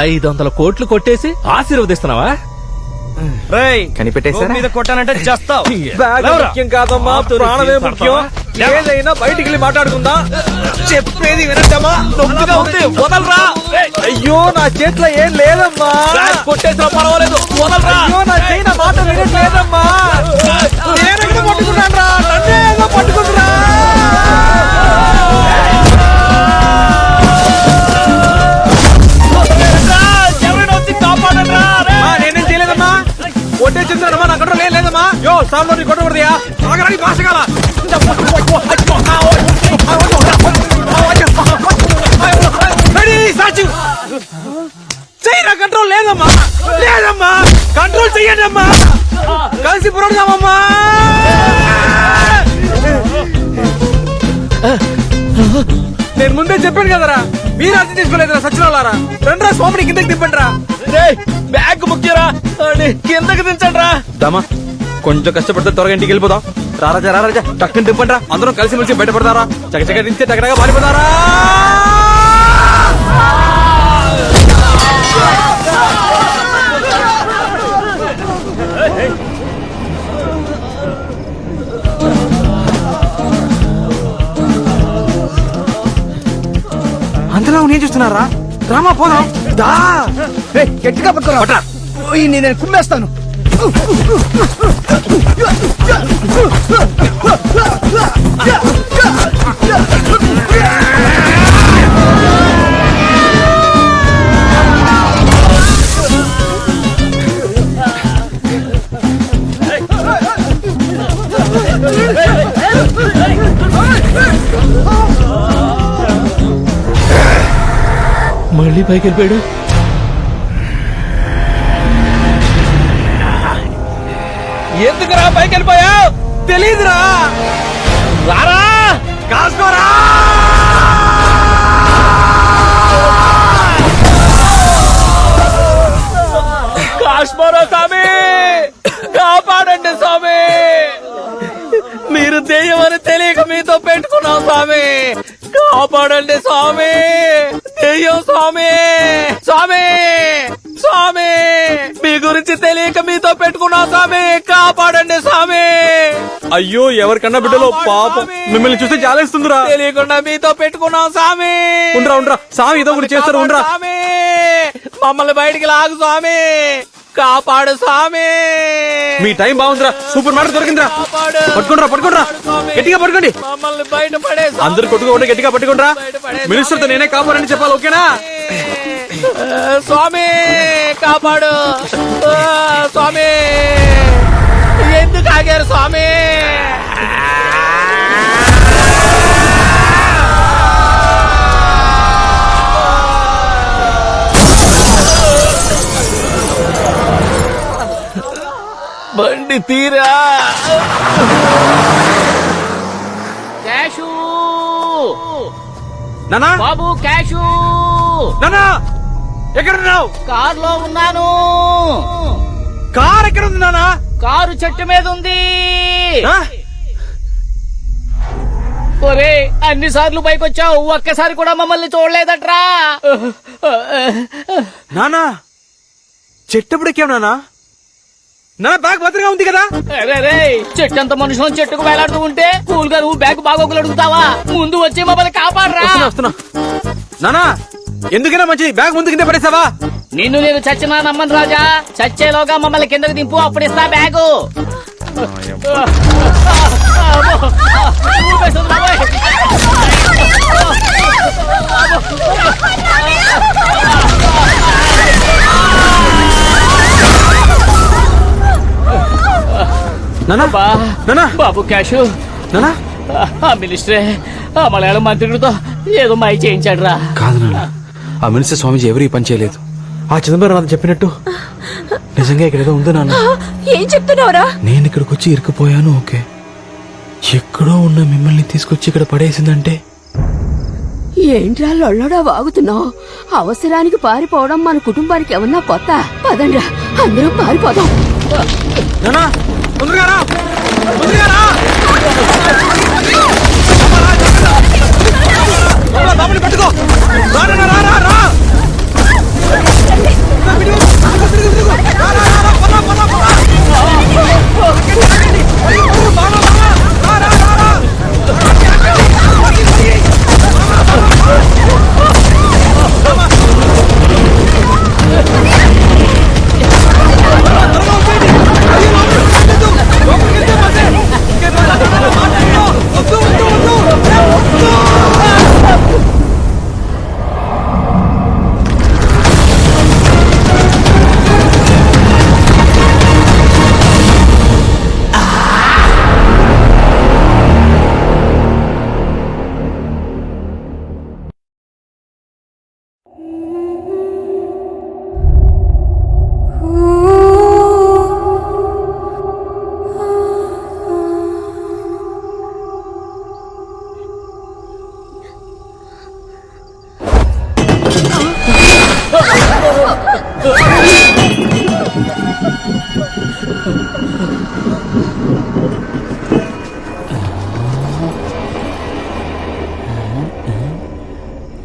ఐదు వందల కోట్లు కొట్టేసి ఆశీర్వదిస్తున్నావా? రేయ్ కనిపెట్టేశారా? మీద కొట్టానంటే చేస్తావు. బ్యాగ్ ముఖ్యం కాదమ్మా ప్రాణమే ముఖ్యం. ఏదైనా బయటికి వెళ్ళి మాట్లాడుకుందా? చెప్పేది వినద్దమ్మా. నొప్పిగా ఉంది వదలరా. అయ్యో నా చేతిలో ఏం లేదమ్మా. కొట్టేసినా పర్వాలేదు వదలరా. అయ్యో నా మాట వినట్లేదమ్మా. లేదమ్మా. లేదమ్మా. కంట్రోల్ చెయ్యండి అమ్మా కలిసి పురడదామమ్మా. నేను ముందే చెప్పాను కదరా మీరు అర్థం చేసుకోలేదురా సచ్చినోళ్ళారా రండ్రా స్వామిని కిందకి తిప్పండి రా. రేయ్, బ్యాగ్ ముఖ్యరా కిందకి దించండి రా. దామా కొంచెం కష్టపడితే త్వరగా ఇంటికి వెళ్ళిపోదాం? రారాజా రారాజా టక్కుని తిప్పండి రా. అందరం కలిసి మెలిసి బయటపడతారా చకచక దించే టకటగా పారిపోతారా అంతలో నేను చూస్తున్నారా రామా పోదాం దా గట్టిగా పట్టుకోరా ఓయ్, నేను కుమ్మేస్తాను మళ్ళీ పైకి వెళ్ళిపోయాడు? ఎందుకురా పైకి వెళ్ళిపోయావు? తెలీదురా. రారా? కాసుకోరా. కాశ్మీర స్వామి కాపాడండి స్వామి. మీరు దెయ్యమని తెలియక మీతో పెట్టుకున్నాం స్వామి. కాపాడండి స్వామి. దెయ్యం స్వామి. స్వామి. స్వామి. మీ గురించి తెలియక మీతో పెట్టుకున్నాం స్వామి. కాపాడండి స్వామి. అయ్యో ఎవరికన్నా బిడ్డలో పాపం మిమ్మల్ని చూస్తే జాలేస్తుందిరా. తెలియకుండా మీతో పెట్టుకున్నాం స్వామి. ఉండరా ఉండరా. సామి ఏదో ఒకటి చేస్తారు ఉండరా. స్వామి. మమ్మల్ని బయటికి లాగు స్వామి. కాపాడు స్వామి. మీ టైం బాగుందిరా. సూపర్ మార్కెట్ దొరికిందిరా. కాపాడు. పట్టుకోండిరా. గట్టిగా పట్టుకోండి. మమ్మల్ని బయట పడే స్వామి. అందరు కొట్టుకోండి గట్టిగా పట్టుకోండిరా. మినిస్టర్తో నేనే కాపాడని చెప్పాలి ఓకేనా? స్వామి కాపాడు. ఆ, స్వామి. ఎందుకు ఆగారు స్వామి? బండి తీరా. క్యాషు. నానా? బాబు క్యాషు. నానా? ఎక్కడ ఉన్నావు కార్లో ఉన్నాను. కార్ ఎక్కడ ఉంది నానా? కారు చెట్టు మీద ఉంది? ఒరే అన్ని సార్లు పైకి వచ్చావు ఒక్కసారి కూడా మమ్మల్ని చూడలేదట్రా. నానా? చెట్టప్పుడు ఎక్కావు నానా? నానా బ్యాగ్ భద్రంగా ఉంది కదా? రే చెట్టంత మనుషులను చెట్టుకు వేలాడుతూ ఉంటే కూల్గా నువ్వు బ్యాగ్ బాగోగులు అడుగుతావా? ముందు వచ్చి మమ్మల్ని కాపాడరా. వస్తున్నా వస్తున్నా. నానా ఎందుకైనా మంచిది. బ్యాగ్ ముందు కింద పడేసావా? నిన్ను నేను చచ్చినా నమ్మను రాజా. చచ్చేలోగా మమ్మల్ని కిందకి దింపు అప్పుడు ఇస్తా బ్యాగు. ఊపేస్తుంది నానా బా నానా. బాబు క్యాషు. నానా. ఆ మినిస్టరే ఆ మలయాళం మంత్రిడితో ఏదో మాయ చేయించాడు రా కాదు నాన్న ఆ మినిస్టర్ స్వామీజీ ఎవరు ఈ పని చేయలేదు. ఆ చిదంబరం చెప్పినట్టు. నిజంగా ఇక్కడ ఏదో ఉంది నాన్న. ఏం చెప్తున్నావురా? నేను ఇక్కడికి వచ్చి ఇరుక్కుపోయాను ఓకే. ఎక్కడో ఉన్న మిమ్మల్ని తీసుకొచ్చి ఇక్కడ పడేసిందంటే? ఏంట్రా లొల్లడా వాగుతున్నావు? అవసరానికి పారిపోవడం మన కుటుంబానికి ఏమన్నా కొత్త? పదండ్రా అందరం పారిపోదాం. నానా. పట్టుకో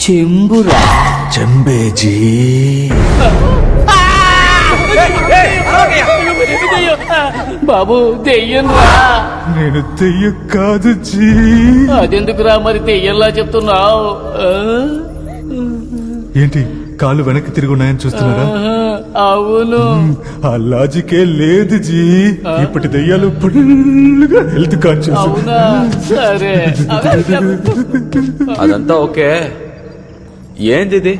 చెంబురా. చంబేజీ. బాబు దెయ్యం రా నేను తెయ్య కాదు జీ అదెందుకురా మరి దెయ్యంలా చెప్తున్నావు? ఏంటి? కాళ్ళు వెనక్కి తిరిగి ఉన్నాయని చూస్తున్నారా? అవును. ఆ లాజికే లేదు జీ. ఇప్పటి దెయ్యాలు ఫుల్గా హెల్త్ కాన్షియస్. అవునా? సరే. అదంతా ఓకే. ఏంది ఇది?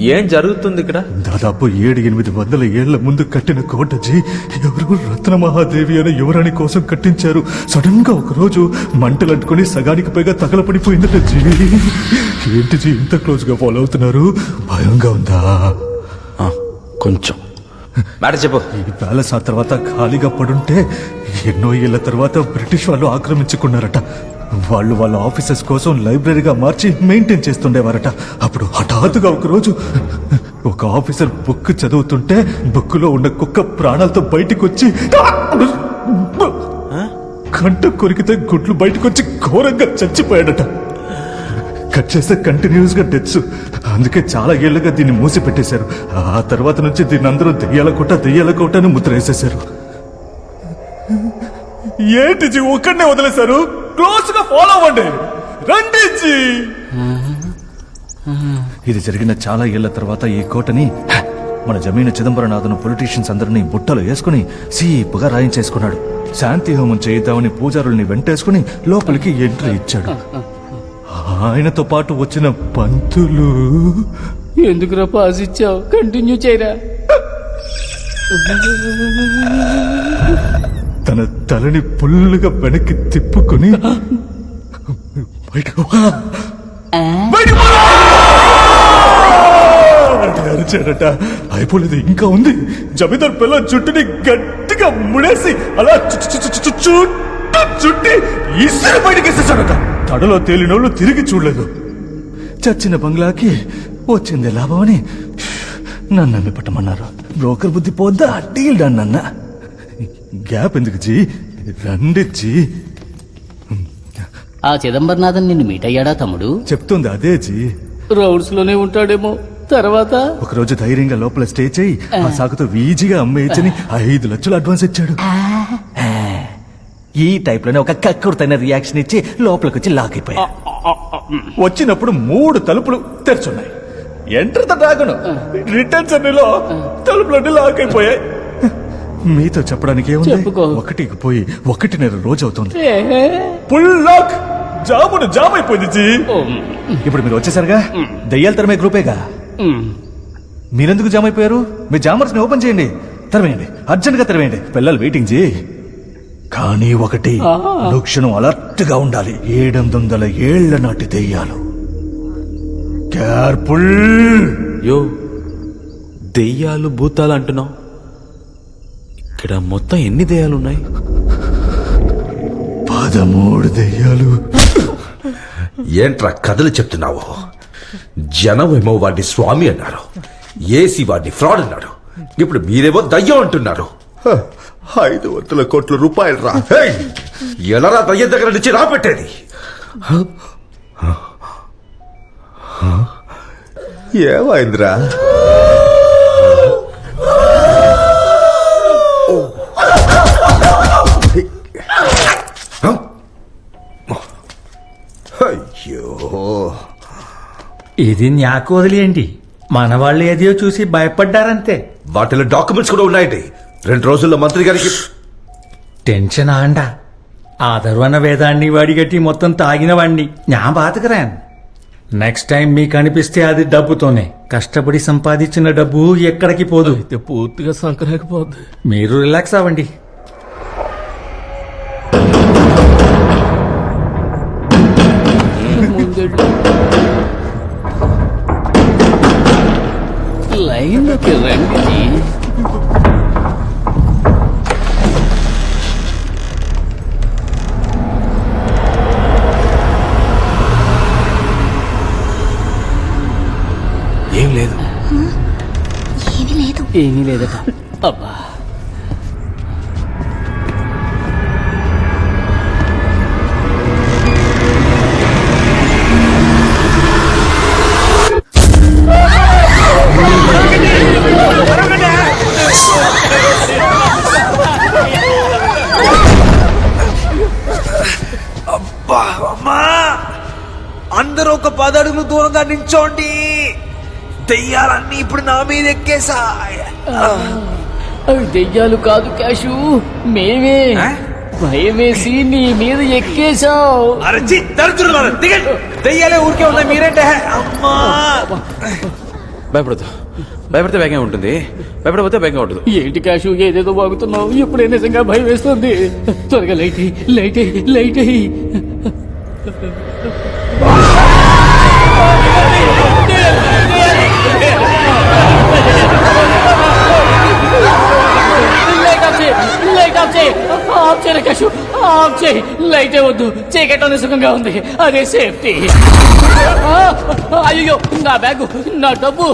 ఏం జరుగుతుంది ఇక్కడ? దాదాపు ఏడు ఎనిమిది వందల ఏళ్ళ ముందు కట్టిన కోట జీ ఎవరు? రత్న మహాదేవి అనే యువరాణి కోసం కట్టించారు. సడన్గా ఒక రోజు మంటలు అంటుకుని సగానికి పైగా తగలపడిపోయిందట జీ. ఏంటి జీ ఇంత క్లోజ్గా ఫాలో అవుతున్నారు? భయంగా ఉందా? కొంచెం. మాట చెప్పు. ఈ ప్యాలెస్ ఆ తర్వాత ఖాళీగా పడుంటే ఎన్నో ఏళ్ళ తర్వాత బ్రిటిష్ వాళ్ళు ఆక్రమించుకున్నారట. వాళ్ళు వాళ్ళ ఆఫీసెస్ కోసం లైబ్రరీగా మార్చి మెయింటైన్ చేస్తుండేవారట. అప్పుడు హఠాత్తుగా ఒకరోజు ఒక ఆఫీసర్ బుక్ చదువుతుంటే బుక్లో ఉన్న కుక్క ప్రాణాలతో బయటికి వచ్చి కంట కొరికితే గుడ్లు బయటకు వచ్చి ఘోరంగా చచ్చిపోయాడట. కట్ చేస్తే కంటిన్యూస్గా డెత్స్ అందుకే చాలా ఏళ్ళుగా దీన్ని మూసి పెట్టేశారు ఆ తర్వాత నుంచి దీన్ని అందరూ దెయ్యాల కోట దెయ్యాల అని ముద్ర వేసేశారు. ఏంటి ఒక్కడనే వదిలేశారు? క్లోజ్గా ఫాలో అవ్వండి. రండి ఇది జరిగిన చాలా ఏళ్ళ తర్వాత ఈ కోటని మన జమీన చిదంబరనాథను పొలిటీషియన్స్ అందరినీ బుట్టలో వేసుకుని సీపుగా రాయించేసుకున్నాడు. శాంతి హోమం చేయిద్దామని పూజారుల్ని వెంటేసుకుని లోపలికి ఎంట్రీ ఇచ్చాడు. ఆయనతో పాటు వచ్చిన పంతులు. ఎందుకురా పాస్ ఇచ్చావు? కంటిన్యూ చేయరా. తన తలని పుల్లుగా వెనక్కి తిప్పుకొని బయటకు అరిచాడట. అయిపోలేదు ఇంకా ఉంది. జమీదార్ పిల్ల చుట్టుని గట్టిగా ముడేసి అలా చుట్టూ చుట్టి ఇసురు బయటకి వేసేసాడట తడలో తేలినోళ్ళు తిరిగి చూడలేదు. చచ్చిన బంగ్లాకి వచ్చింది లాభమని నన్ను అమ్మి పట్టమన్నారు బ్రోకర్ బుద్ధి పోద్దా? డీల్ డన్ అన్న. గ్యాప్ ఎందుకు జీ? రండి జీ. ఆ చిదంబరనాథన్ నిన్ను మీట్ అయ్యాడా తమ్ముడు? చెప్తుంది అదే జీ. రౌడ్స్లోనే ఉంటాడేమో. తర్వాత? ఒకరోజు ధైర్యంగా లోపల స్టే చేయి. ఆ. సాకుతో ఈజీగా అమ్మేయచ్చని ఐదు లక్షలు అడ్వాన్స్ ఇచ్చాడు. ఈ టైప్లోనే ఒక కక్కుర్తైన రియాక్షన్ ఇచ్చి లోపలికి వచ్చి లాక్ అయిపోయా వచ్చినప్పుడు మూడు తలుపులు తెరుచున్నాయి. ఎంటర్ ద డ్రాగన్ రిటర్న్ జర్నీలో తలుపులన్నీ లాక్ అయిపోయాయి. మీతో చెప్పడానికి ఏముంది చెప్పుకో. ఒకటికి పోయి ఒకటిన్నర రోజు అవుతుంది ఏ? ఫుల్ లాక్ జామును జామ్ అయిపోయింది జీ ఇప్పుడు మీరు వచ్చేసరిగా? దయ్యాల తరమే గ్రూపేగా. మీరెందుకు జామ్ అయిపోయారు మీ జామర్స్ని ఓపెన్ చేయండి. తెరవేయండి. అర్జెంట్గా తెరవేయండి. పిల్లలు వెయిటింగ్ జీ. కానీ ఒకటి ఆ. అలర్ట్గా ఉండాలి. ఏడెనిమిది వందల ఏళ్ళ నాటి దెయ్యాలు. కేర్ఫుల్! యో దెయ్యాలు భూతాలు అంటున్నావు? ఇక్కడ మొత్తం ఎన్ని దెయ్యాలు ఉన్నాయి పదమూడు దెయ్యాలు. ఏంట్రా కథలు చెప్తున్నావు? జనమేమో వాడిని స్వామి అన్నారు. ఏసీ వాడిని ఫ్రాడ్ అన్నాడు. ఇప్పుడు మీరేమో దయ్యం అంటున్నారు. హ, ఐదు వందల కోట్ల రూపాయలు రా హేయ్! ఎలారా దయ్యం దగ్గర నుంచి రాబెట్టేది? ఏమైందిరా? అయ్యో. ఇది న్యాకు వదిలేయండి మన వాళ్ళు ఏదో చూసి భయపడ్డారంతే. వాటిలో డాక్యుమెంట్స్ కూడా ఉన్నాయండి. రెండు రోజుల్లో మంత్రి గారికి టెన్షన్ ఆండా ఆదర్వన వేదాన్ని వడిగట్టి మొత్తం తాగిన వాణ్ణి నా బాతకరాన్ నెక్స్ట్ టైం మీకు అనిపిస్తే అది డబ్బుతోనే. కష్టపడి సంపాదించిన డబ్బు ఎక్కడికి పోదు. అయితే పూర్తిగా సంకరాకపోద్ది మీరు రిలాక్స్ అవ్వండి. లైన్లోకి రండి ఏం లేదు. ఏమీ లేదట. అబ్బా. నించోండి దెయ్యాలన్నీ ఇప్పుడు నా మీద ఎక్కేసా అవి దెయ్యాలు కాదు క్యాషు మేమే. భయమేసి నీ మీద ఎక్కేశావు. అరచి తరచున్నారు దిగండి. దెయ్యాలే ఊరికే ఉన్నాయి మీరేంటే? అమ్మా. భయపడదు భయపడితే వేగంగా ఉంటుంది. భయపడకపోతే వేగంగా ఉంటుంది ఏంటి క్యాషు ఏదేదో బాగుతున్నావు ఇప్పుడే నిజంగా భయం వేస్తుంది. త్వరగా లైట్ లైట్. లైట్ ఆఫ్ చేయి. ఆఫ్ చేయలే క్యాషు ఆఫ్ చేయి లైట్ వద్దు వద్దు చీకట్లో సుఖంగా ఉంది. అదే సేఫ్టీ. అయ్యో నా బ్యాగు నా డబ్బు.